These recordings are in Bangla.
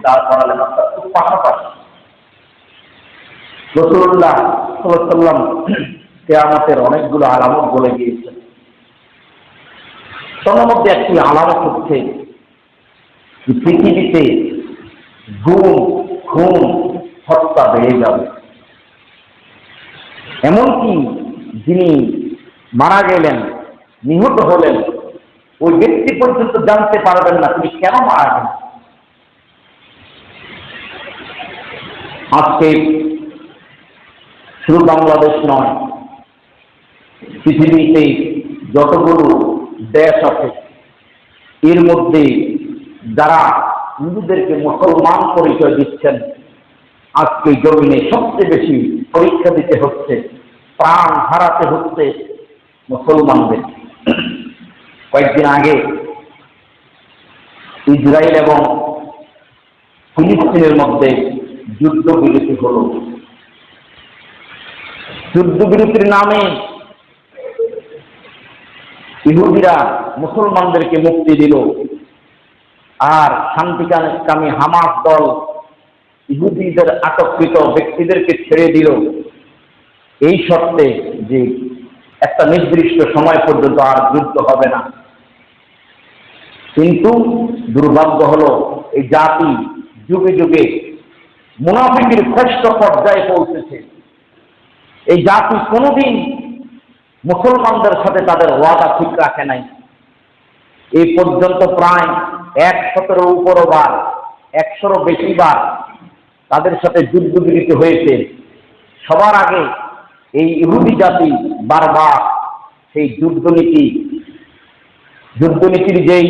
দাঁড় করালেন পাশাপাশি। রসুল্লাহ কেয়ামতের অনেকগুলো আলামত বলে গিয়েছেন। তার মধ্যে একটি আলামত হচ্ছে পৃথিবীতে গুম খুন হত্যা বেড়ে যাবে। এমনকি যিনি মারা গেলেন, নিহত হলেন, ওই ব্যক্তি পর্যন্ত জানতে পারবেন না তিনি কেন মারা গেলেন। আজকে শুধু বাংলাদেশ নয়, পৃথিবীতে যতগুলো দেশ আছে, এর মধ্যে যারা হিন্দুদেরকে মুসলমান পরিচয় দিচ্ছেন, আজকে জমিনে সবচেয়ে বেশি পরীক্ষা দিতে হচ্ছে, প্রাণ হারাতে হচ্ছে মুসলমানদের। কয়েকদিন আগে ইসরায়েল এবং ফিলিস্তিনের মধ্যে যুদ্ধ বিরতি হল। যুদ্ধ বিরতির নামে ইহুদিরা মুসলমানদেরকে মুক্তি দিল। আর শান্তিকামী হামাস দল ইহুদিদের আটককৃত ব্যক্তিদেরকে ছেড়ে দিল। এই শর্তে যে একটা নির্দিষ্ট সময় পর্যন্ত আর যুদ্ধ হবে না। কিন্তু দুর্ভাগ্য হলো, এই জাতি যুগে যুগে মুনাফিকের শ্রেষ্ঠ পর্যায়ে পৌঁছেছে। এই জাতি কোনোদিন মুসলমানদের সাথে তাদের ওয়াদা ঠিক রাখে নাই। এই পর্যন্ত প্রায় একশতেরও উপরও বার, একশোরও বেশি বার তাদের সাথে যুদ্ধ বিরতি হয়েছে। সবার আগে এই ইহুদি জাতি বারবার সেই যুদ্ধনীতি যুদ্ধনীতির যেই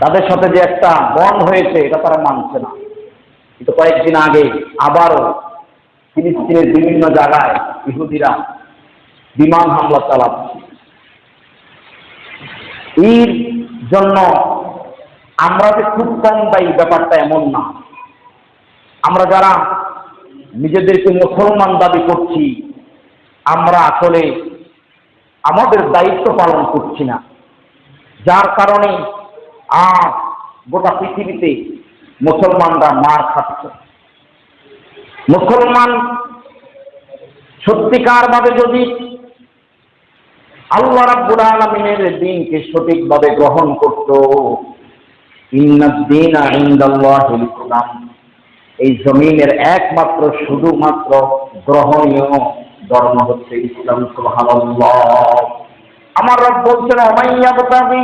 তাদের সাথে যে একটা বন হয়েছে, এটা তারা মানছে না। কিন্তু কয়েকদিন আগে আবারও ফিলিস্তিনের বিভিন্ন জায়গায় ইহুদিরা বিমান হামলা চালাচ্ছে। এর জন্য আমরা যে খুব কম দায়ী, ব্যাপারটা এমন না। আমরা যারা নিজেদেরকে মুসলমান দাবি করছি, আমরা আসলে আমাদের দায়িত্ব পালন করছি না। যার কারণে আজ গোটা পৃথিবীতে মুসলমানরা মার খাচ্ছে। মুসলমান সত্যিকার ভাবে যদি আল্লাহ রাব্বুল আলামিনের দিনকে সঠিকভাবে গ্রহণ করত এই জমিনের একমাত্র শুধুমাত্র গ্রহণীয় ধর্ম হচ্ছে ইসলাম, সুবহানাল্লাহ। আমার রব বলছেন ওমাইয়া বতাবি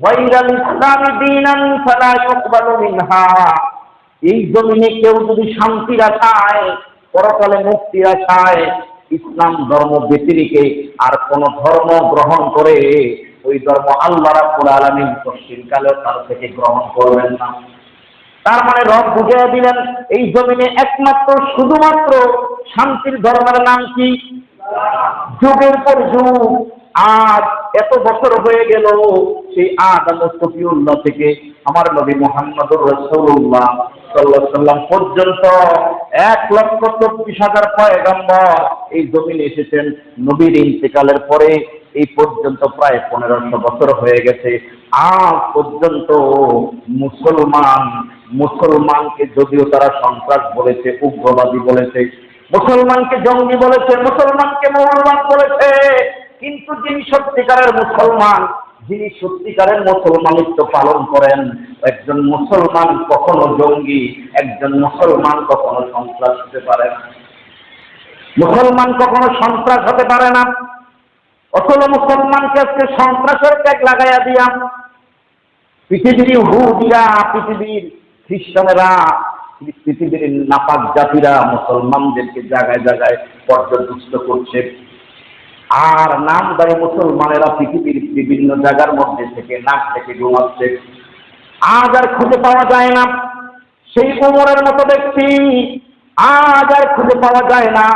ওয়াইরাল ইসলামি দীনান ফালা ইউকবালু মিনহা। এই জমিনে কেউ যদি শান্তির আশায় পরকালে মুক্তির আশায় ইসলাম ধর্ম ব্যতিরিকে আর কোন ধর্ম গ্রহণ করে, ওই ধর্ম আল্লাহ রাব্বুল আলামিন পশ্চিমকালেও তার থেকে গ্রহণ করবেন না। তার মানে রব বুঝিয়ে দিলেন, এই জমিনে একমাত্র শুধুমাত্র শান্তির ধর্মের নাম কি? যুগের পর যুগ। আজ এত বছর হয়ে গেল সেই আদম সফিউল্লাহ থেকে আমার নবী মোহাম্মদুর রসুল্লাহ সাল্লাহ পর্যন্ত এক লক্ষ চব্বিশ হাজার পয়গম্বর এই জমিনে এসেছেন। নবীর ইন্তেকালের পরে এই পর্যন্ত প্রায় পনেরোশো বছর হয়ে গেছে। আজ পর্যন্ত মুসলমান, মুসলমানকে যদিও তারা সন্ত্রাস বলেছে, উগ্রবাদী বলেছে, মুসলমানকে জঙ্গি বলেছে, মুসলমানকে মৌলবাদ বলেছে কিন্তু যিনি সত্যিকারের মুসলমান, যিনি সত্যিকারের মুসলমানিত্ব পালন করেন, একজন মুসলমান কখনো জঙ্গি, একজন মুসলমান কখনো সন্ত্রাস হতে পারে না। মুসলমান কখনো সন্ত্রাস হতে পারে না। অসল মুসলমানকে আজকে সন্ত্রাসের ট্যাগ লাগাইয়া দিয়া পৃথিবীর হুদিরা পৃথিবীর খ্রিস্টানেরা, পৃথিবীর নাপাক জাতিরা মুসলমানদেরকে জায়গায় জায়গায় পর্যদুষ্ট করছে। আর নাম নামদারি মুসলমানেরা পৃথিবীর বিভিন্ন জায়গার মধ্যে থেকে, নাক থেকে ঘুমাচ্ছে। আজ আর খুঁজে পাওয়া যায় না। সেই কোমরের মতো ব্যক্তি আজ আর খুঁজে পাওয়া যায় না।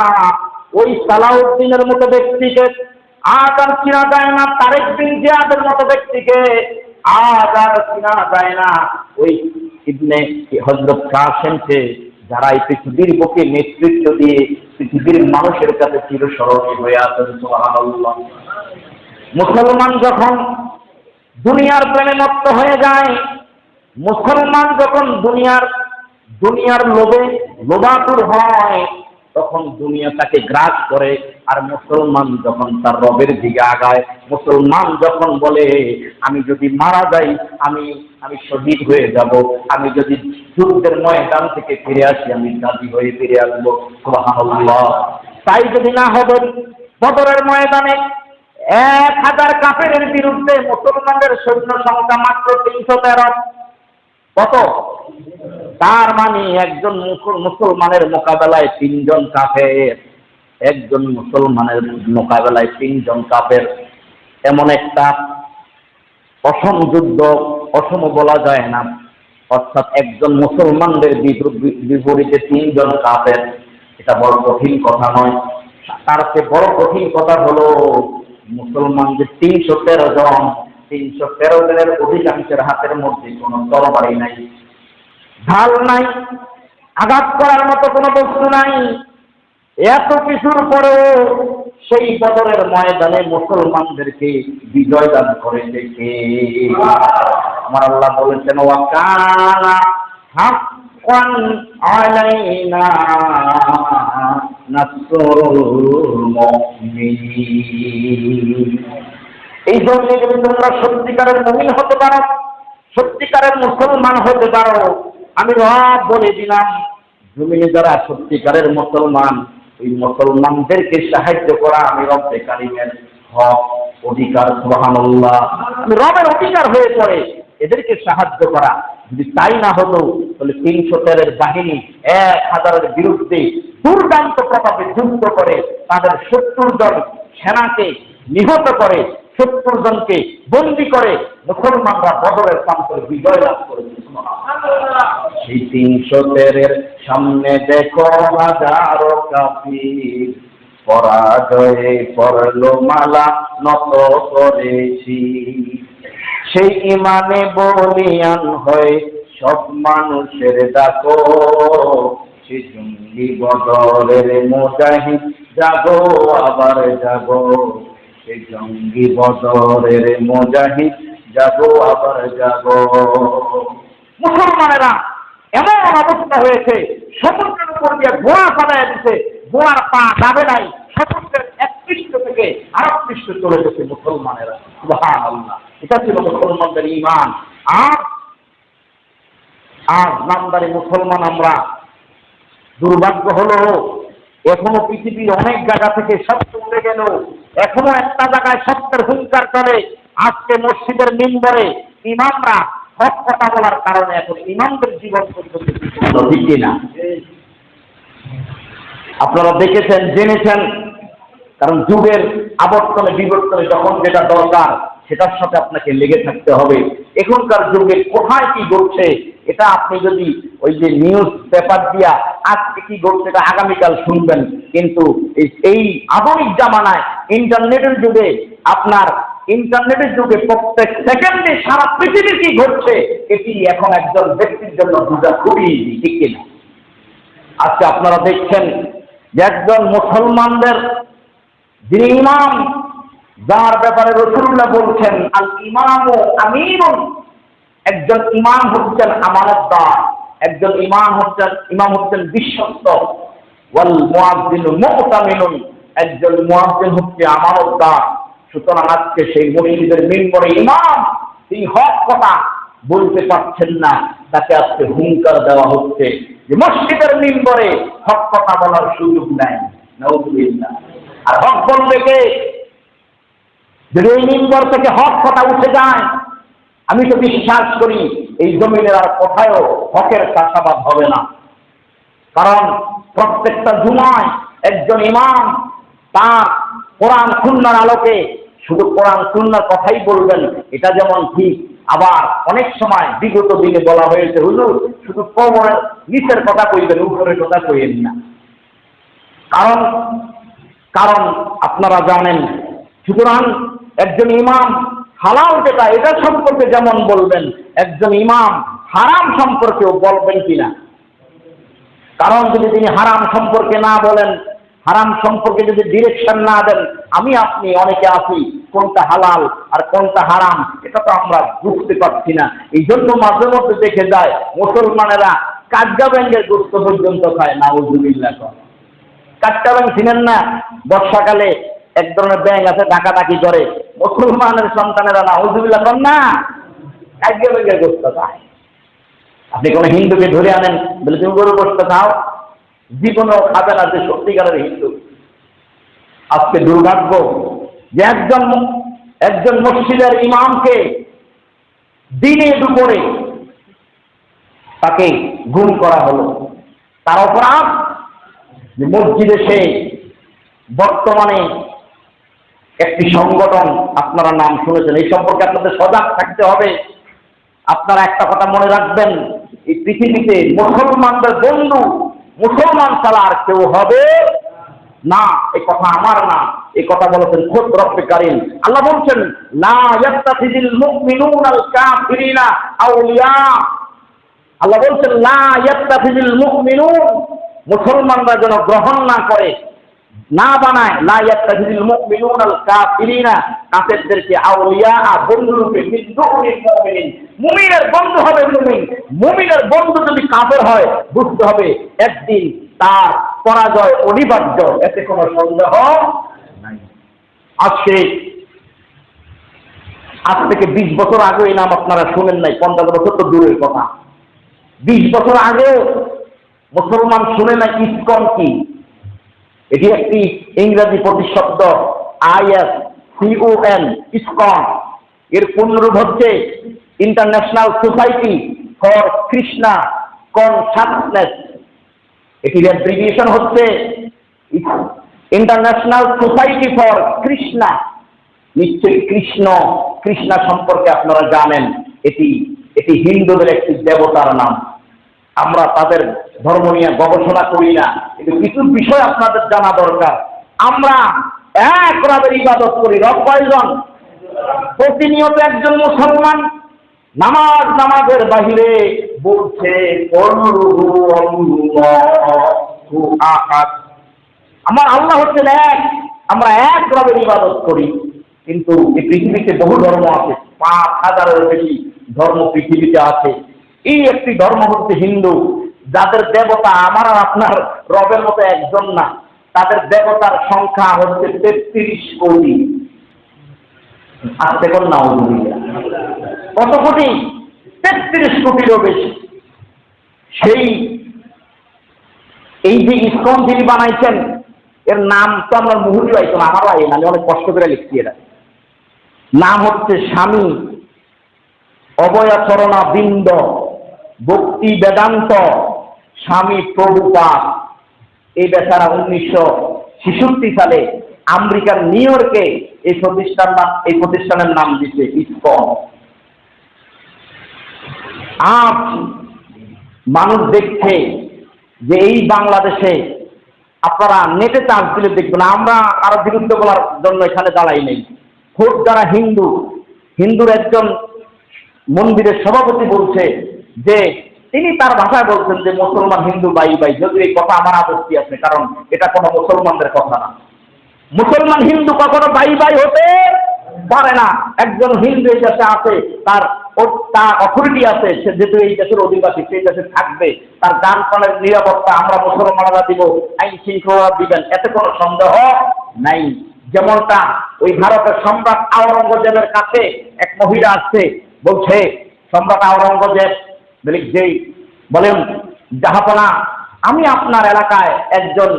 ওই সালাউদ্দিনের মতো ব্যক্তিকে আজ আর চিনা যায় না। তারেক বিন জিয়াদের মতো ব্যক্তিকে আজ আর চিনা যায় না। ওই ইবনে হজরত কাসেমকে যারা এই পৃথিবীর বুকে নেতৃত্ব দিয়ে পৃথিবীর মানুষের কাছে চিরস্মরণীয় হয়ে আছেন মুসলমান যখন দুনিয়ার প্রেমে মত্ত হয়ে যায়, মুসলমান যখন দুনিয়ার দুনিয়ার লোভে লোভাতুর হয়, তখন দুনিয়া তাকে গ্রাস করে, আর মুসলমান যখন তার রবের দিকে আগায়, মুসলমান যখন বলে, আমি যদি মারা যাই, আমি আমি শহীদ হয়ে যাব, আমি যদি যুদ্ধের ময়দান থেকে ফিরে আসি, আমি গাজী হয়ে ফিরে আসব তাই যদি না হবে বদরের ময়দানে এক হাজার কাপের বিরুদ্ধে মুসলমানদের সৈন্য সংখ্যা মাত্র তিনশো তেরো। কত? তার মানে একজন মুসলমানের মোকাবেলায় তিনজন কাফের। একজন মুসলমানের মোকাবেলায় তিনজন কাফের। এমন একটা অসম যুদ্ধ, অসম বলা যায় না। অর্থাৎ একজন মুসলমানদের বিপর- বিপরীতে তিনজন কাপের এটা বড় কঠিন কথা নয়। তার চেয়ে বড় কঠিন কথা হলো মুসলমানদের তিনশো তেরো জন, তিনশো তেরো জনের অধিকাংশের হাতের মধ্যে কোনো তরবারি নাই। ঢাল নাই, আঘাত করার মতো কোনো বস্তু নাই। এত কিছুর পরেও সেই বদরের ময়দানে মুসলমানদেরকে বিজয় দান করেছে কে আমার আল্লাহ বলেছেন, ওয়াকানা হাক্কান আলাইনা নাসরুল মুমিনিন এই জন্য যদি তোমরা সত্যিকারের মুমিন হতে পারো, সত্যিকারের মুসলমান হতে পারো, আমি রব বলে দিলাম জমিনে যারা সত্যিকারের মুসলমান ওই মুসলমানদেরকে সাহায্য করা আমি রব্বে কারিমের হক, অধিকার, সুবহানাল্লাহ। আমি রবের অধিকার হয়ে পড়ে, এদেরকে সাহায্য করা। যদি তাই না হতো, তাহলে তিনশো তেরের বাহিনী এক হাজারের বিরুদ্ধে দুর্দান্ত প্রভাবে যুদ্ধ করে, তাদের সত্তর জন সেনাকে নিহত করে সত্তর জনকে বন্দি করে মুসলমানরা বদরের প্রান্তরে বিজয় লাভ করেছে তিনশো তেরের সামনে দেখো হাজারো কাফির। পরাজয়ে পড়ল মালা নত করেছি। সেই ইমানে বলিয়ান হয়ে সব মানুষের ডাকো। সে জঙ্গি বদরের মুজাহিদ, জাগো, আবার জাগো। সে জঙ্গি বদরের মুজাহিদ জাগো আবার জাগো মুসলমানেরা এমন অবস্থা হয়েছে সমুদ্রের উপর দিয়ে ঘোড়া চালায় দিছে ঘোড়ার পা যাবে নাই সমুদ্রের এক পৃষ্ঠ থেকে আরেক পৃষ্ঠ চলে গেছে মুসলমানেরা। সুবহান আল্লাহ এটা ছিল মুসলমানদের ইমান আর আজ নামদারি মুসলমান আমরা, দুর্ভাগ্য হলো এখনও পৃথিবীর অনেক জায়গা থেকে সত্য উঠে গেল। এখনও একটা জায়গায় সত্যের হুঙ্কার করে আজকে মসজিদের মিম্বরে ইমামরা হক কথা বলার কারণে এখন ইমামদের জীবন পর্যন্ত না আপনারা দেখেছেন, জেনেছেন, কারণ যুগের আবর্তনে বিবর্তনে যখন যেটা দরকার, সেটার সাথে আপনাকে লেগে থাকতে হবে। এখনকার যুগে কোথায় কি ঘটছে, এটা আপনি যদি ওই যে নিউজ পেপার দিয়া আজকে কি ঘটছে এটা আগামীকাল শুনবেন। কিন্তু এই- আধুনিক জামানায় ইন্টারনেটের যুগে আপনার ইন্টারনেটের যুগে প্রত্যেক সেকেন্ডে সারা পৃথিবী কি ঘটছে, এটি এখন একজন ব্যক্তির জন্য বোঝা খুবই ঠিক কিনা। আজকে আপনারা দেখছেন যে একজন মুসলমানদের যিনি ইমাম, যার ব্যাপারে রসুল্লাহ বলছেন আল ইমাম ও আমিরুন। একজন ইমাম হচ্ছেন আমানতদার। একজন ইমাম হচ্ছেন ইমাম হচ্ছেন বিশ্বস্ত। ওয়াল মুয়াজ্জিন মুতামিনুন একজন মুয়াজ্জিন হচ্ছে আমানতদার সুতরাং আজকে সেই মসজিদের মিম্বরে ইমাম, তিনি হক কথা বলতে পারছেন না। তাকে আজকে হুঙ্কার দেওয়া হচ্ছে যে মসজিদের মিম্বরে হক কথা বলার সুযোগ নাই। আর হক বলবে কে? যদি এই মিম্বর থেকে হক কথা উঠে যায়, আমি তো বিশ্বাস করি এই জমিনের আর কোথায়ও হকের চাষাবাদ হবে না। কারণ প্রত্যেকটা জুমায় একজন ইমাম তার কোরআন সুন্নার আলোকে শুধু কোরআন সুন্নার কথাই বলবেন, এটা যেমন ঠিক, আবার অনেক সময় বিগত দিনে বলা হয়েছে, হুজুর, শুধু কবরের নিচের কথা কইবেন, উপরের কথা কইেন না। কারণ কারণ আপনারা জানেন, সুতরাং একজন ইমাম হালাল যেটা, এটা সম্পর্কে যেমন বলবেন, একজন ইমাম হারাম সম্পর্কেও বলবেন কিনা? কারণ যদি তিনি হারাম সম্পর্কে না বলেন, হারাম সম্পর্কে যদি ডিরেকশন না দেন, আমি, আপনি অনেকে আছি, কোনটা হালাল আর কোনটা হারাম, এটা তো আমরা বুঝতে পারছি না। এই জন্য মাঝে মধ্যে দেখে যায়, মুসলমানেরা কাজগা ব্যাংকের গুরুত্ব পর্যন্ত খায় না উজুবিল্লা কাটটা ব্যাংক চিনেন না? বর্ষাকালে এক ধরনের ব্যাংক আছে, ডাকাডাকি করে। মুসলমানের সন্তানেরা না উজুবিল্লা কর না কাজগা ব্যাংকের গুরুত্ব খায়। আপনি কোনো হিন্দুকে ধরে আনেন, বলে তুমি গরু বসতে খাও। জীবনেও খাবে না, যে সত্যিকারের হিন্দু। আজকে দুর্ভাগ্য যে একজন একজন মসজিদের ইমামকে দিনে দুপুরে তাকে গুম করা হলো। তার অপরাধ মসজিদে সে বর্তমানে একটি সংগঠন, আপনারা নাম শুনেছেন, এই সম্পর্কে আপনাদের সজাগ থাকতে হবে। আপনারা একটা কথা মনে রাখবেন, এই পৃথিবীতে মুসলমানদের বন্ধু, মুসলমান ছাড়া আর কেউ হবে না। এই কথা আমার না এই কথা বলেছেন খোদ রব্বে কারিম। আল্লাহ বলছেন, লা ইয়াত্তাখিযুল মুমিনুনা আল কাফিরিনা আউলিয়া। আল্লাহ বলছেন, লা ইয়াত্তাখিযুল মুমিনুন। মুসলমানরা যেন গ্রহণ না করে না বানায় আউলিয়া হবে যদি হয়, বুঝতে হবে একদিন তার পরাজয় অনিবার্য। এতে কোনো সন্দেহ নাই। আজকে আজ থেকে বিশ বছর আগে এই নাম আপনারা শুনেন নাই, পঞ্চাশ বছর তো দূরের কথা। বিশ বছর আগে মুসলমান শুনে নাই, ইসকন কি? এটি একটি ইংরেজি প্রতিশব্দ আইএস সিওএন ইসকন। এর পূর্ণরূপ হচ্ছে international society for Krishna consciousness এটির অ্যাব্রিভিয়েশন হচ্ছে ইন্টারন্যাশনাল সোসাইটি ফর কৃষ্ণা নিশ্চয়ই কৃষ্ণ, কৃষ্ণা সম্পর্কে আপনারা জানেন, এটি এটি হিন্দুদের একটি দেবতার নাম। আমরা তাদের ধর্ম নিয়ে গবেষণা করি না, কিন্তু কিছু বিষয় আপনাদের জানা দরকার। আমরা এক রবের ইবাদত করি, রব কয়জন? প্রতিনিয়ত একজন মুসলমান। নামাজ নামাজের বাহিরে বলছে আমার আল্লাহ হচ্ছেন এক। আমরা এক রবের ইবাদত করি, কিন্তু এই পৃথিবীতে বহু ধর্ম আছে, পাঁচ হাজারের বেশি ধর্ম পৃথিবীতে আছে। এই একটি ধর্ম হচ্ছে হিন্দু। যাদের দেবতা আমার আর আপনার রবের মতো একজন না, তাদের দেবতার সংখ্যা হচ্ছে তেত্রিশ কোটি। আসতে কোন না কত কোটি? তেত্রিশ কোটিরও বেশি। সেই, এই যে ইস্কন যিনি বানাইছেন, এর নাম তো আমার মুহুরি পাইতো না আমারও আই না, আমি অনেক কষ্ট করে লিখছি এটা। নাম হচ্ছে স্বামী অবয়াচরণা বৃন্দ ভক্তি বেদান্ত স্বামী প্রভুপাত এই বেচারা উনিশশো ছেষট্টি সালে আমেরিকার নিউ ইয়র্কে এই প্রতিষ্ঠান এই প্রতিষ্ঠানের নাম দিচ্ছে ইসকন। আজ মানুষ দেখছে যে এই বাংলাদেশে আপনারা নেটে চার্জ দিলে দেখবেন, আমরা আরও বিরুদ্ধে বলার জন্য এখানে দাঁড়াই নেই। খোদ যারা হিন্দু, হিন্দুর একজন মন্দিরের সভাপতি বলছে যে তিনি তার ভাষায় বলছেন যে, মুসলমান হিন্দু বাই বাই যদি এই কথা আমার আপত্তি আছে, কারণ এটা কোনো মুসলমানদের কথা না। মুসলমান হিন্দু কখনো বাই বাই হতে পারে না। একজন হিন্দু এই দেশে আছে, তার তার অথরিটি আছে, সে যেহেতু এই দেশের অধিবাসী, সেই দেশে থাকবে, তার গান প্রাণের নিরাপত্তা আমরা মুসলমানরা দিব, আইন শৃঙ্খলা দিবেন এতে কোনো সন্দেহ নাই। যেমনটা ওই ভারতের সম্রাট আওরঙ্গজেবের কাছে এক মহিলা আসছে, বলছে, সম্রাট আওরঙ্গজেব যেই বলেন জাহাপনা, আমি আপনার এলাকায় একজন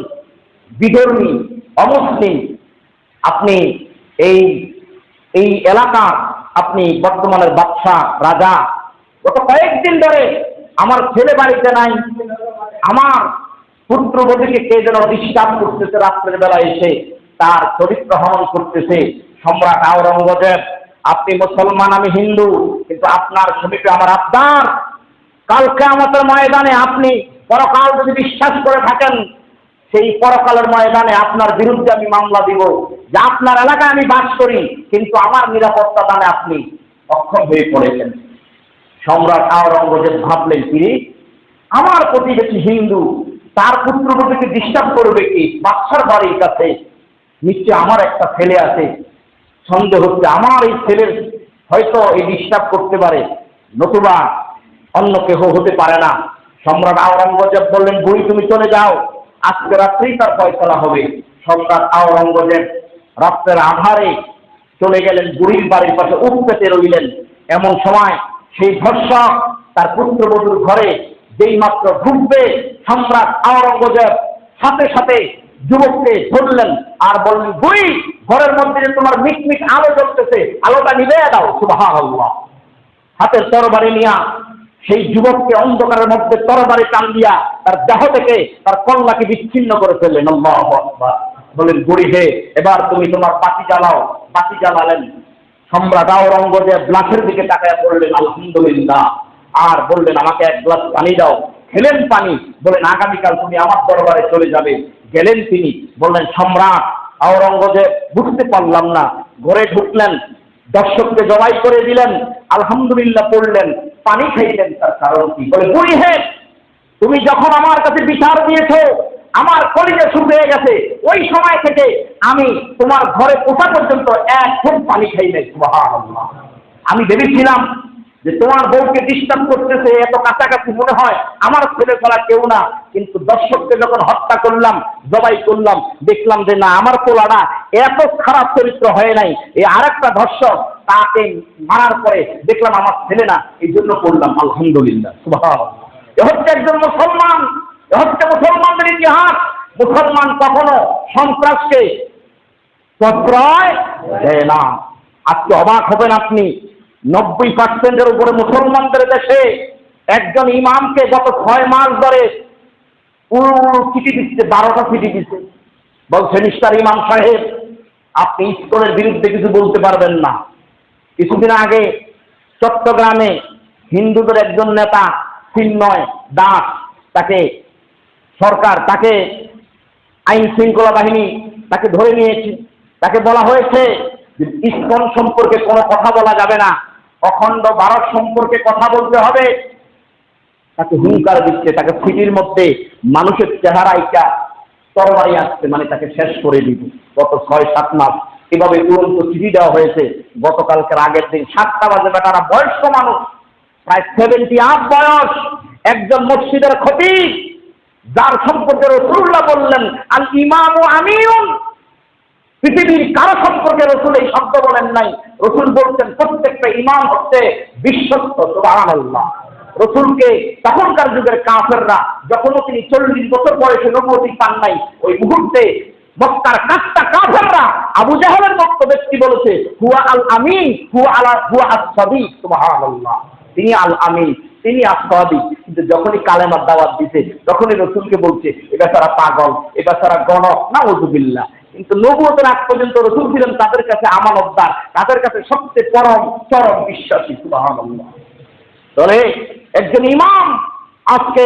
বিধর্মী, অমুসলিম, আপনি এই এই এলাকা আপনি বর্তমানের বাদশাহ, রাজা, গত কয়েকদিন ধরে আমার ছেলে বাড়িতে নাই, আমার পুত্রবধূকে কে যেন ডিস্টার্ব করতেছে, রাত্রের বেলা এসে তার চরিত্র হনন করতেছে, সম্রাট আওরঙ্গজেব, আপনি মুসলমান, আমি হিন্দু, কিন্তু আপনার সমীপে আমার আবদার কালকে আমাদের ময়দানে আপনি পরকাল যদি বিশ্বাস করে থাকেন, সেই পরকালের ময়দানে আপনার বিরুদ্ধে আমি মামলা দিব, যে আপনার এলাকায় আমি বাস করি, কিন্তু আমার নিরাপত্তা দানে আপনি অক্ষম হয়ে পড়েছেন। সম্রাট আওরঙ্গজেব ভাবলেন তিনি আমার প্রতিবেশী হিন্দু, তার পুত্রবধূকে ডিস্টার্ব করবে কি? বাচ্চার বাড়ির কাছে। নিশ্চয় আমার একটা ছেলে আছে। সন্দেহ হচ্ছে আমার এই ছেলের হয়তো এই ডিস্টার্ব করতে পারে। নতুবা অন্য কেহ হতে পারে না। সম্রাট আওরঙ্গজেব বললেন, বুড়ি, তুমি চলে যাও। আজকে রাত্রেই তার ফয়সলা হবে। সম্রাট আওরঙ্গজেব রাত্রের আধারে চলে গেলেন, বুড়ির বাড়ির পাশে উঠতে রইলেন। এমন সময় সেই ধর্ষক তার পুত্রবধূর ঘরে যেই মাত্র ঢুকবে, সম্রাট আওরঙ্গজেব সাথে সাথে যুবককে ধরলেন আর বললেন, বুড়ি, ঘরের মধ্যে তোমার মিটমিট আলো জ্বলতেছে, আলোটা নিবে দাও। সুবাহ হাতের তরবারি নিয়া সেই যুবককে অন্ধকারের মধ্যে তরবারে টান দিয়া তার দেহ থেকে তার কল্লাকে বিচ্ছিন্ন করে ফেললেন। বলেন, বুড়ি হে, এবার তুমি তোমার বাতি জ্বালাও। বাতি জ্বালালেন। সম্রাট আওরঙ্গজেব গ্লাসের দিকে তাকায় পড়লেন, আলহামদুলিল্লাহ। আর বললেন, আমাকে এক গ্লাস পানি দাও। খেলেন পানি। বলেন, আগামীকাল তুমি আমার দরবারে চলে যাবে। গেলেন তিনি। বললেন, সম্রাট, আওরঙ্গজেব, বুঝতে পারলাম না। ঘরে ঢুকলেন। দর্শককে জবাই করে দিলেন, আলহামদুলিল্লাহ পড়লেন, পানি খাইলেন তার কারণ কি? বলে, বুড়ি হে, তুমি যখন আমার কাছে বিচার দিয়েছ, আমার কলিজা শুরু হয়ে গেছে। ওই সময় থেকে আমি তোমার ঘরে পোষা পর্যন্ত এক ফুট পানি খাই আমি ভেবেছিলাম যে তোমার বউকে ডিস্টার্ব করতেছে, এত কাছাকাছি মনে হয় আমার ছেলে ছাড়া কেউ না। কিন্তু দর্শককে যখন হত্যা করলাম, জবাই করলাম, দেখলাম যে না, আমার পোলাটা এত খারাপ চরিত্র হয় নাই। এই আরেকটা ধর্ষক তাকে মারার পরে দেখলাম আমার ছেলে না, এই জন্য করলাম। আলহামদুলিল্লাহ। এ হচ্ছে একজন মুসলমান, এ হচ্ছে মুসলমানদের ইতিহাস। মুসলমান কখনো সন্ত্রাসকে প্রশ্রয় দেয় না। আজকে অবাক হবেন আপনি। নব্বই পার্সেন্টের উপরে মুসলমানদের দেশে একজন ইমামকে গত ছয় মাস ধরে চিঠি দিচ্ছে, বারোটা চিঠি দিচ্ছে। বলছে মিস্টার ইমাম সাহেব, আপনি ইস্কনের বিরুদ্ধে কিছু বলতে পারবেন না। কিছুদিন আগে চট্টগ্রামে হিন্দুদের একজন নেতা, চিন্ময় দাস, তাকে সরকার, তাকে আইন শৃঙ্খলা বাহিনী, তাকে ধরে নিয়েছে। তাকে বলা হয়েছে ইস্কন সম্পর্কে কোনো কথা বলা যাবে না। অখণ্ড ভারত সম্পর্কে কথা বলতে হবে। তাকে হুঙ্কার দিচ্ছে, তাকে সিটির মধ্যে মানুষের চেহারা এটা তরবারি আসছে মানে তাকে শেষ করে দিব। গত ছয়, সাত মাস এভাবে তুরন্ত চিঠি দেওয়া হয়েছে। গতকালকের আগের দিন সাতটা বাজে, বেটারা বয়স্ক মানুষ, প্রায় সেভেন্টি আট বয়স, একজন মসজিদের খতিব, যার সম্পর্কে রসুল্লাহ বললেন আল ইমাম আমিউন পৃথিবীর কারও সম্পর্কে রসুল এই শব্দ বলেন নাই। রসুল বলছেন, প্রত্যেকটা ইমাম হচ্ছে বিশ্বস্ত, সুবহানাল্লাহ। রসুলকে তখনকার যুগের কাফেররা, যখনও তিনি চল্লিশ বছর বয়সে নবতী পান নাই, ওই মুহূর্তে মক্কার কাজটা কাফেররা আবু জাহেলের মত ব্যক্তি বলেছে, হুয়া আল আমিন হুয়া আলা, হুয়া আসাদি সুবহানাল্লাহ। তিনি আল আমিন তিনি আসাদি কিন্তু যখনই কালেমার দাওয়াত দিতে তখনই রসুলকে বলছে এটা তারা পাগল এটা তারা গণক না ওজুবিল্লাহ কিন্তু নবুয়তের আগ পর্যন্ত রসুল ছিলেন তাদের কাছে আমানতদার তাদের কাছে সবচেয়ে পরম, চরম বিশ্বাসী তবে একজন ইমাম আজকে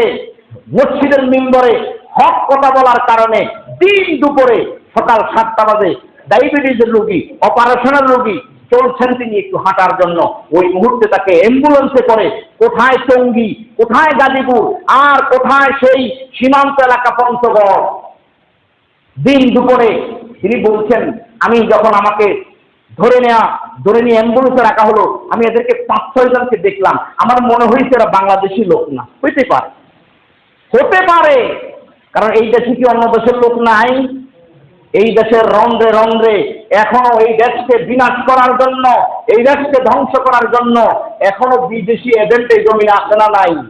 মসজিদের মিম্বরে হক কথা বলার কারণে দিন দুপুরে সকাল সাতটা বাজে ডায়াবেটিসের রোগী, অপারেশনের রোগী চলছেন তিনি একটু হাঁটার জন্য। ওই মুহূর্তে তাকে অ্যাম্বুলেন্সে করে কোথায় টঙ্গী, কোথায় গাজীপুর, আর কোথায় সেই সীমান্ত এলাকা পঞ্চগড়। দিন দুপুরে তিনি বলছেন, আমি যখন আমাকে ধরে নেওয়া ধরে নিয়ে অ্যাম্বুলেন্সে রাখা হলো, আমি এদেরকে পাঁচ ছয় জনকে দেখলাম। আমার মনে হয়েছে এরা বাংলাদেশি লোক না। হইতে পারে। হতে পারে। কারণ এই দেশে কি অন্য দেশের লোক নাই? এই দেশের রন্ধ্রে রন্ধ্রে, এখনও এই দেশকে বিনাশ করার জন্য, এই দেশকে ধ্বংস করার জন্য এখনও বিদেশি এজেন্ট এই জমিনে আসে না, নাই।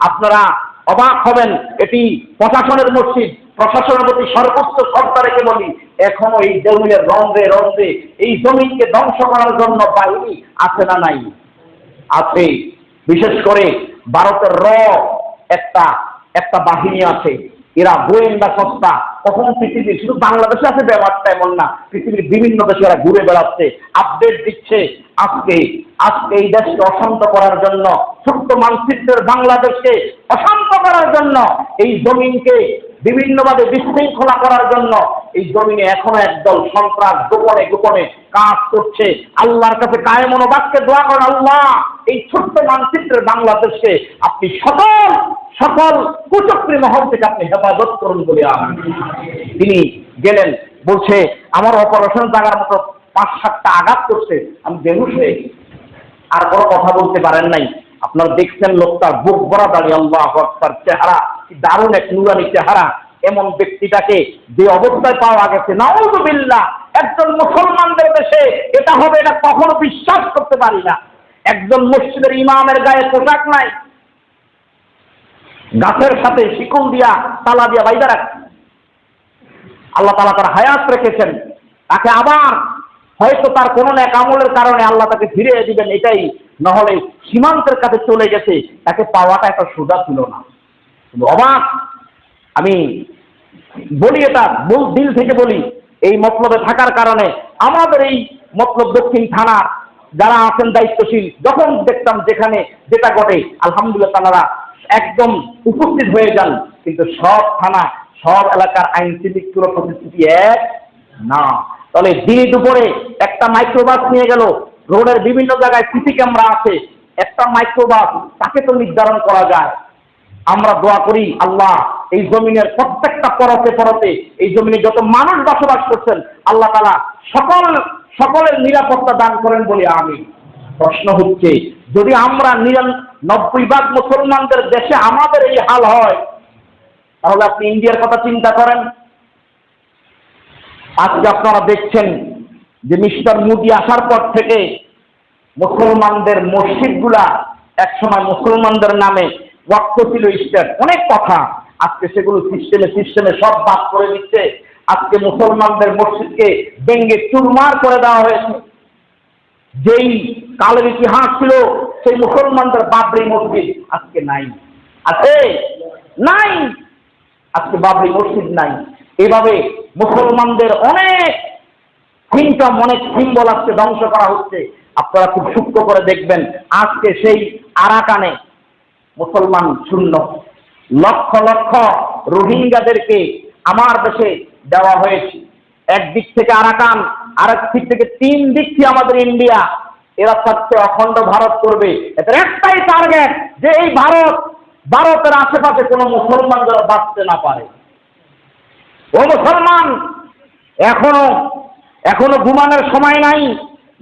আপনারা অবাক হবেন, এটি প্রশাসনের মসজিদ। প্রশাসনের প্রতি সর্বোচ্চ রেখে বলি? এখনও এই জমিনের রন্ধ্রে রন্ধ্রে এই জমিনকে ধ্বংস করার জন্য বাহিনী আছে না নাই? আছে। বিশেষ করে ভারতের র একটা একটা বাহিনী আছে। এরা গোয়েন্দা সংস্থা। কখন পৃথিবীর শুধু বাংলাদেশে আছে ব্যাপারটা এমন না। পৃথিবীর বিভিন্ন দেশে এরা ঘুরে বেড়াচ্ছে আপডেট দিচ্ছে। আজকে আজকে এই দেশকে অশান্ত করার জন্য, ছোট্ট মানচিত্রের বাংলাদেশকে অশান্ত করার জন্য এই জমিনকে বিভিন্নভাবে বিশৃঙ্খলা করার জন্য এই জমিনে এখনও একদল সন্ত্রাস গোপনে গোপনে কাজ করছে। আল্লাহর কাছে কায়ে মনোবাক্যে দোয়া করেন, আল্লাহ, এই ছোট্ট মানচিত্রের বাংলাদেশে আপনি সকল সকল কুচক্রী মহল থেকে আপনি হেফাজত করুন বলে তিনি গেলেন, বলছে, আমার অপারেশন জাগার মতো পাঁচ সাতটা আঘাত করছে, আমি বেহুশ আর কোনো কথা বলতে পারেন নাই। আপনার দেখছেন লোকটার বুক ভরা দাঁড়িয়ে আল্লাহ তার চেহারা দারুণ এক নুরানি চেহারা। এমন ব্যক্তিটাকে যে অবস্থায় পাওয়া গেছে, নাউজুবিল্লাহ, একজন মুসলমানদের দেশে এটা হবে এটা কখনো বিশ্বাস করতে পারি না। একজন মসজিদের ইমামের গায়ে পোশাক নাই। গাছের সাথে শিকল দিয়া তালা দিয়া বাইদা রাখছে। আল্লাহ তালা তার হায়াত রেখেছেন। তাকে আবার হয়তো তার কোনো এক আমলের কারণে আল্লাহ তাকে ফিরিয়ে দিবেন, এটাই। নহলে সীমান্তের কাছে চলে গেছে, তাকে পাওয়াটা একটা সোজা ছিল না। অবাক! আমি বলি এটা, মূল দিল থেকে বলি, এই মতলবে থাকার কারণে আমাদের এই মতলব দক্ষিণ থানার যারা আছেন দায়িত্বশীল, যখন দেখতাম যেখানে যেটা ঘটে, আলহামদুলিল্লাহ তারা একদম উপস্থিত হয়ে যান। কিন্তু সব থানা, সব এলাকার আইন শৃঙ্খলা পরিস্থিতি এক না। তাহলে দিনে দুপুরে একটা মাইক্রোবাস নিয়ে গেল, রোডের বিভিন্ন জায়গায় সিসি ক্যামেরা আছে, একটা মাইক্রোবাস তাকে তো নির্ধারণ করা যায়। আমরা দোয়া করি, আল্লাহ এই জমিনের প্রত্যেকটা পরতে পরতে, এই জমিনে যত মানুষ বসবাস করছেন, আল্লাহ তালা সকল, সকলের নিরাপত্তা দান করেন বলে আমি প্রশ্ন হচ্ছে, যদি আমরা নব্বই ভাগ মুসলমানদের দেশে আমাদের এই হাল হয়, তাহলে আপনি ইন্ডিয়ার কথা চিন্তা করেন। আজকে আপনারা দেখছেন যে মিস্টার মোদি আসার পর থেকে মুসলমানদের মসজিদগুলা একসময় মুসলমানদের নামে ওয়াক্ত ছিল স্টেট অনেক কথা। আজকে সেগুলো সিস্টেমে সিস্টেমে সব বাদ করে দিচ্ছে। আজকে মুসলমানদের মসজিদকে ব্যঙ্গে চুরমার করে দেওয়া হয়েছে। যেই কালের ইতিহাস ছিল, সেই মুসলমানদের বাবরি মসজিদ আজকে নাই। আছে নাই। আজকে বাবরি মসজিদ নাই। এভাবে মুসলমানদের অনেক সিমটম, অনেক সিম্বল আজকে ধ্বংস করা হচ্ছে। আপনারা খুব সূক্ষ্ম করে দেখবেন, আজকে সেই আরাকানে মুসলমান শূন্য। লক্ষ লক্ষ রোহিঙ্গাদেরকে আমার দেশে দেওয়া হয়েছে। একদিক থেকে আরাকান, আরেক দিক থেকে তিন দিক থেকে আমাদের ইন্ডিয়া। এরা চাচ্ছে অখণ্ড ভারত করবে। এদের একটাই টার্গেট যে এই ভারত, ভারতের আশেপাশে কোনো মুসলমান যারা বাঁচতে না পারে। ও মুসলমান, এখনও এখনও ঘুমানোর সময় নাই।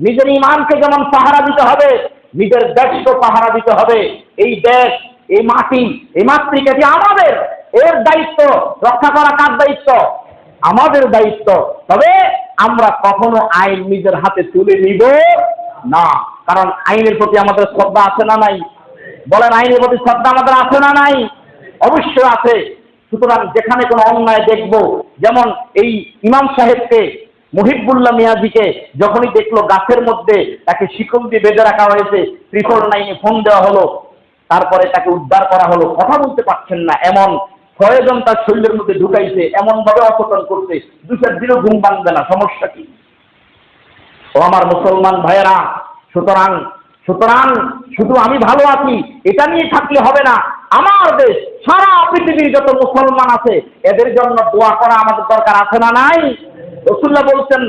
নিজের ইমানকে যেমন পাহারা দিতে হবে নিজের দেশকে পাহারা দিতে হবে। এই দেশ, এই মাটি, এই মাতৃকাটি আমাদের, এর দায়িত্ব রক্ষা করা কার দায়িত্ব? আমাদের দায়িত্ব। তবে আমরা কখনো আইন নিজের হাতে তুলে নিব না। কারণ আইনের প্রতি আমাদের শ্রদ্ধা আছে না নাই? বলেন, আইনের প্রতি শ্রদ্ধা আমাদের আছে না নাই? অবশ্যই আছে। সুতরাং যেখানে কোনো অন্যায় দেখব, যেমন এই ইমাম সাহেবকে মহিবুল্লাহ মিয়াজিকে যখনই দেখল গাছের মধ্যে তাকে শিকল দিয়ে বেঁধে রাখা হয়েছে ত্রিপল নাইনে ফোন দেওয়া হলো। তারপরে তাকে উদ্ধার করা হলো। কথা বলতে পারছেন না, এমন প্রয়োজন তার শরীরের মধ্যে ঢুকাইছে এমন ভাবে অচেতন করছে। দু চার দিনও ঘুম ভাঙবে না, সমস্যা কি? ও আমার মুসলমান ভাইয়েরা, সুতরাং সুতরাং শুধু আমি ভালো আছি, এটা নিয়ে থাকলে হবে না। আমার দেশ, সারা পৃথিবীর যত মুসলমান আছে, এদের জন্য দোয়া করা আমাদের দরকার আছে না নাই? রসুল্লাহ বলছেন,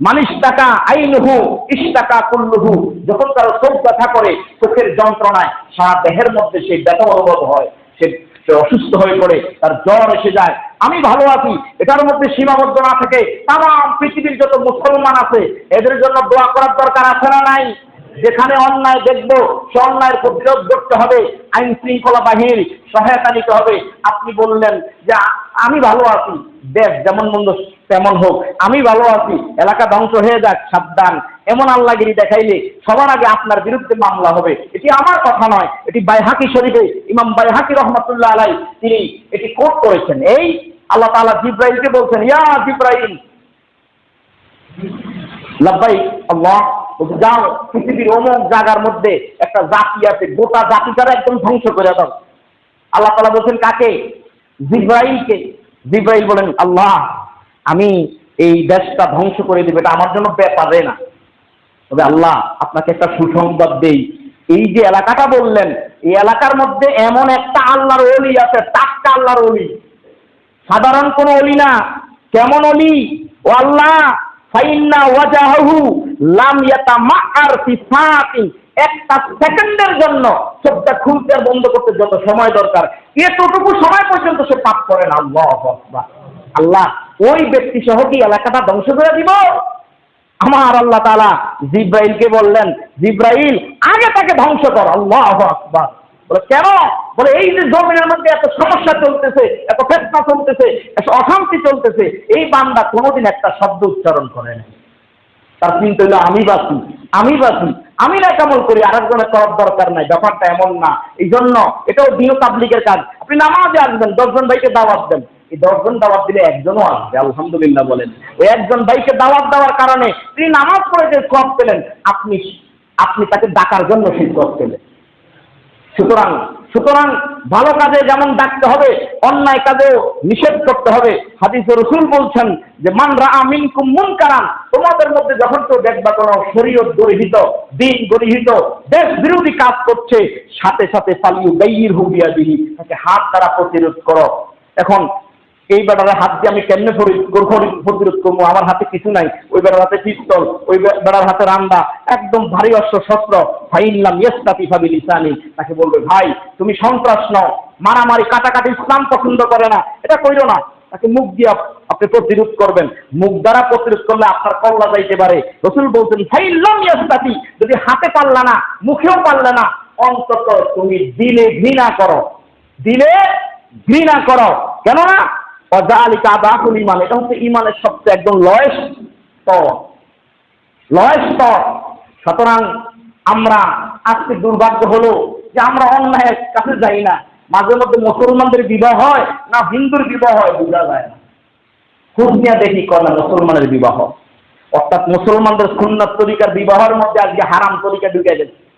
মানিস টাকা আইনহু ইস্টাকা কুল্লুহু। যখন তারা চোখ ব্যথা করে, চোখের যন্ত্রণায় সারা দেহের মধ্যে সেই ব্যথা অনুভব হয়, সে সে অসুস্থ হয়ে পড়ে, তার জ্বর এসে যায়। আমি ভালো আছি, এটার মধ্যে সীমাবদ্ধ না থেকে তাম পৃথিবীর যত মুসলমান আছে, এদের জন্য দোয়া করার দরকার আছে না নাই? যেখানে অন্যায় দেখব, সে অন্যায়ের প্রতিরোধ করতে হবে, আইন শৃঙ্খলা বাহিনীর সহায়তা নিতে হবে। আপনি বললেন যে, আমি ভালো আছি। দেশ যেমন মন্দ তেমন হোক, আমি ভালো আছি, এলাকা ধ্বংস হয়ে যাক, সাবধান। এমন আল্লাহগিরি দেখাইলে সবার আগে আপনার বিরুদ্ধে মামলা হবে। এটি আমার কথা নয়, এটি বাইহাকি শরীফে ইমাম বাইহাকি রহমতুল্লাহ আলাই তিনি এটি কোট করেছেন। এই আল্লাহ তালা জিব্রাইলকে বলছেন, ইয়া জিব্রাইল। লাব্বাই আল্লাহ যাও, পৃথিবীর অমুক জায়গার মধ্যে একটা জাতি আছে, গোটা জাতিটারা একদম ধ্বংস করে দাও। আল্লাহ তালা বলছেন, কাকে? জিব্রাইলকে। জিব্রাইল বলেন, আল্লাহ। আমি এই দেশটা ধ্বংস করে দেবে, এটা আমার জন্য ব্যাপারে না। তবে আল্লাহ আপনাকে একটা সুসংবাদ দেই। এই যে এলাকাটা বললেন, এই এলাকার মধ্যে এমন একটা আল্লাহর অলি আছে, টাটকা আল্লাহর অলি সাধারণ কোন অলি না, কেমন অলি ও আল্লাহ, ফাইন্না ওয়াজাহু লাম ইয়াতামাআর ফি সাআতিন একটা সেকেন্ডের জন্য চোখটা খুলতে বন্ধ করতে যত সময় দরকার, এতটুকু সময় পর্যন্ত সে পাপ করে না। আল্লাহ। আল্লাহ ওই ব্যক্তি সহ কি এলাকাটা ধ্বংস করে দিব? আমার আল্লাহ তালা জিব্রাইলকে বললেন, জিব্রাইল, আগে তাকে ধ্বংস কর, আল্লাহ আকবার। বলে, কেন? বলে, এই যে জমিনের মধ্যে এত সমস্যা চলতেছে, এত ফেতনা চলতেছে, এত অশান্তি চলতেছে, এই বান্দা কোনোদিন একটা শব্দ উচ্চারণ করে না। তার চিন্তা হলো, আমি বাঁচি আমি বাঁচি, আমি না কেমন করি, আরেকজনের করার দরকার নাই, ব্যাপারটা এমন না। এই জন্য এটাও দিন তাবলিগের কাজ। আপনি নামাজে আসবেন, দশজন ভাইকে দাওয়াত দেন। দশজন দাওয়াত দিলে একজনও আসবে, আলহামদুলিল্লাহ বলেন। ওই একজন ভাইকে দাওয়াত দেওয়ার কারণে তিনি নামাজ পড়ে যে সব পেলেন। আপনি আপনি তাকে ডাকার জন্য সব পেলেন। সুতরাং সুতরাং ভালো কাজে যেমন ডাকতে হবে, অন্যায় কাজেও নিষেধ করতে হবে। হাদিসে রসুল বলছেন যে, মান রা আমিন কুমুন কারান তোমাদের মধ্যে যখন কেউ দেখবা কোনো শরীয়ত গরিহিত দিন গরিহিত দেশ বিরোধী কাজ করছে, সাথে সাথে পালিয়ে গাইয়ের হুবিয়া দিহি তাকে হাত দ্বারা প্রতিরোধ করো। এখন এই বেড়ার হাত দিয়ে আমি কেমনে প্রতিরোধ করব? আমার হাতে কিছু নাই। ওই বেড়ার হাতে পিস্তল, ওই বেড়ার হাতে রান্না, একদম ভারী অস্ত্র শস্ত্র ফাইনলাম ইয়েস্তাতি ভাবি লিসানি। তাকে বলবে, ভাই, তুমি সন্ত্রাস নও। মারামারি, কাটাকাটি, ইসলাম পছন্দ করে না। এটা কইরো না। তাকে মুখ দিয়ে আপনি প্রতিরোধ করবেন। মুখ দ্বারা প্রতিরোধ করলে আপনার কল্লা যাইতে পারে। রসুল বলছেন ফাইনলাম ইয়েস্তাতি। যদি হাতে পারলা না, মুখেও পারলে না, অন্তত তুমি দিলে ঘৃণা করো। দিলে ঘৃণা করো। কেননা অজালিকা আদাকুল ইমান এটা হচ্ছে ইমানের সবচেয়ে একদম লয়েস স্তর। লয়েস স্তর। সুতরাং আমরা আজকে দুর্ভাগ্য হলো যে আমরা অন্যায়ের কাছে যাই না। মাঝে মধ্যে মুসলমানদের বিবাহ হয় না, হিন্দুর বিবাহ হয় বোঝা যায় না। খোঁজ নিয়ে দেখি করে না মুসলমানের বিবাহ। অর্থাৎ মুসলমানদের সুন্নত তরিকার বিবাহের মধ্যে আজকে হারাম তরিকা ঢুকে গেছে।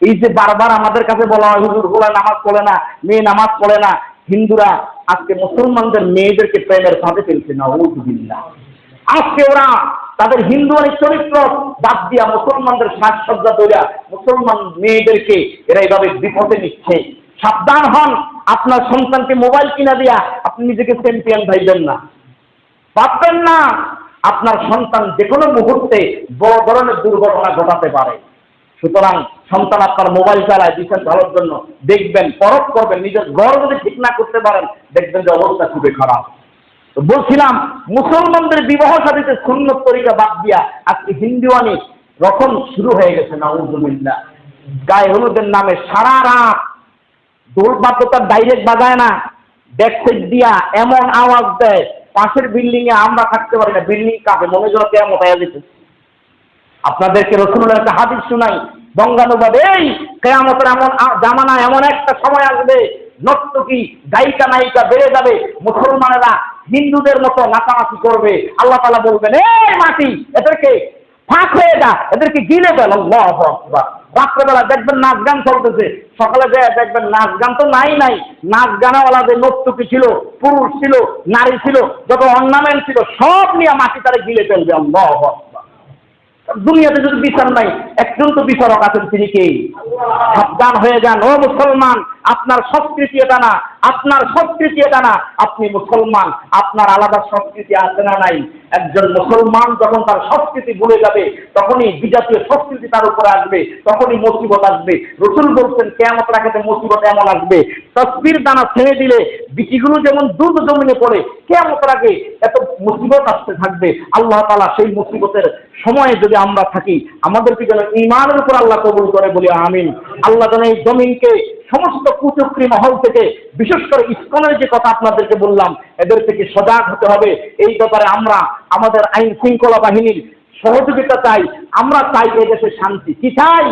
এই যে বারবার আমাদের কাছে বলা হয়, হুজুর গোলা নামাজ পড়ে না, মেয়ে নামাজ পড়ে না। হিন্দুরা আজকে মুসলমানদের মেয়েদেরকে প্রেমের ফাঁদে ফেলছে না উজবিল্লাহ আজকে ওরা তাদের হিন্দুয়ানি চরিত্র বাদ দিয়া মুসলমানদের সাজসজ্জা তৈরা মুসলমান মেয়েদেরকে এরা এইভাবে বিপদে নিচ্ছে। সাবধান হন, আপনার সন্তানকে মোবাইল কিনা দিয়া আপনি নিজেকে চ্যাম্পিয়ন ভাইবেন না। ভাববেন না, আপনার সন্তান যে কোনো মুহূর্তে বড় ধরনের দুর্ঘটনা ঘটাতে পারে। সুতরাং সন্তান আপনার মোবাইল চালায় বিশেষ ভালোর জন্য দেখবেন, পরখ করবেন, নিজের ঘর যদি ঠিক না করতে পারেন, দেখবেন যে অবস্থা খুবই খারাপ। তো বলছিলাম, মুসলমানদের বিবাহ সাথীতে সুন্নত তরিকা বাদ দিয়া আজকে হিন্দুয়ানি রকম শুরু হয়ে গেছে না নাউজুবিল্লাহ। গায়ে হলুদের নামে সারা রাত দোল বাদ্যতা ডাইরেক্ট বাজায় না ব্যাক সাইড দিয়া এমন আওয়াজ দেয়, পাশের বিল্ডিং এ আমরা থাকতে পারি না বিল্ডিং কাঁপে, মনে জল কেমন হয়ে যেতে। আপনাদেরকে রসুলের একটা হাদিস শুনাই বঙ্গানুবাদ এই কেয়ামতের এমন জামানা এমন একটা সময় আসবে, নর্তকী গায়িকা নায়িকা বেড়ে যাবে, মুসলমানেরা হিন্দুদের মতো নাচানাচি করবে আল্লাহ তালা বলবেন, এই মাটি, এদেরকে ফাঁক হয়ে যা, এদেরকে গিলে আকবার। রাত্রেবেলা দেখবেন নাচ গান চলতেছে সকালে যায় দেখবেন নাচ গান তো নাই নাই নাচ গানাওয়ালা যে নর্তকী ছিল, পুরুষ ছিল, নারী ছিল, যত অর্নামেন্ট ছিল, সব নিয়ে মাটি তারা গিলে ফেলবে, আল্লাহ। দুনিয়াতে যদি বিচার নাই, একজন তো বিচারক আছেন, তিনি কে? সাবধান হয়ে যান। ও মুসলমান, আপনার সংস্কৃতি এটা না। আপনার সংস্কৃতি এটা না। আপনি মুসলমান, আপনার আলাদা সংস্কৃতি আছে না নাই? একজন মুসলমান যখন তার সংস্কৃতি ভুলে যাবে, তখনই বিজাতীয় সংস্কৃতি তার উপরে আসবে, তখনই মুসিবত আসবে। রসুল বলছেন কেমন রাখাতে মুসিবত এমন আসবে। তসবির দানা ছেড়ে দিলে বিচিগুলো যেমন দুধ জমিনে পড়ে কেমন আগে এত মুসিবত আসতে থাকবে। আল্লাহ তালা সেই মুসিবতের সময়ে যদি আমরা থাকি, আমাদেরকে যেন ইমানের উপর আল্লাহ কবুল করে বলি, আমিন। আল্লাহ যেন এই জমিনকে সমস্ত কুচক্রি মহল থেকে, বিশেষ করে ইস্কনের যে কথা আপনাদেরকে বললাম, এদের থেকে সজাগ হতে হবে। এই ব্যাপারে আমরা আমাদের আইন শৃঙ্খলা বাহিনীর সহযোগিতা চাই। আমরা চাই এদেশে শান্তি। কি চাই?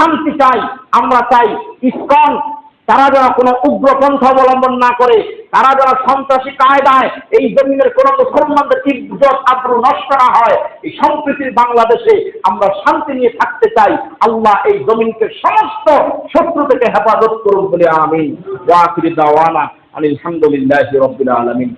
শান্তি চাই। আমরা চাই ইস্কন তারা যেন কোনো উগ্র পন্থা অবলম্বন না করে, তারা যেন সন্ত্রাসী কায়দায় এই জমিনের কোনো মুসলমানদের ইজ্জত আগ্রহ নষ্ট করা হয়, এই সম্প্রীতির বাংলাদেশে আমরা শান্তি নিয়ে থাকতে চাই। আল্লাহ এই জমিনকে সমস্ত শত্রু থেকে হেফাজত করুন বলে আমি আলহামদুলিল্লাহ রবিল আলমিন।